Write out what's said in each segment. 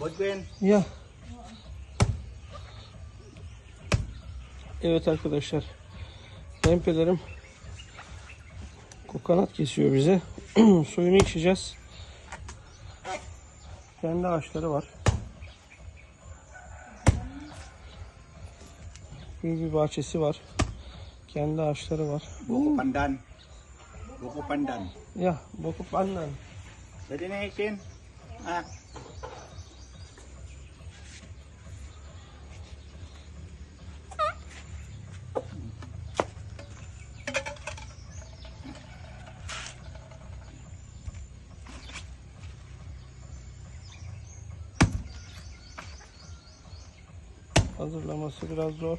Bodwin. Ya. Evet arkadaşlar. Kayınpederim kokonat kesiyor bize. Suyunu içeceğiz. Kendi ağaçları var. Büyük bir bahçesi var. Kendi ağaçları var. Buko pandan. Buko pandan. Ya boku pandan. Pwede na isin. Ah. Hazırlaması biraz zor.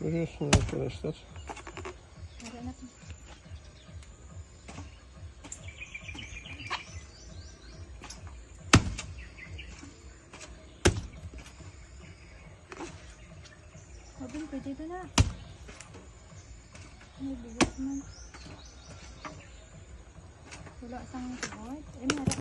Görüyorsunuz arkadaşlar. 어떤 글이 되나? Ini bibit man. Wala sang tibot. Ini ada.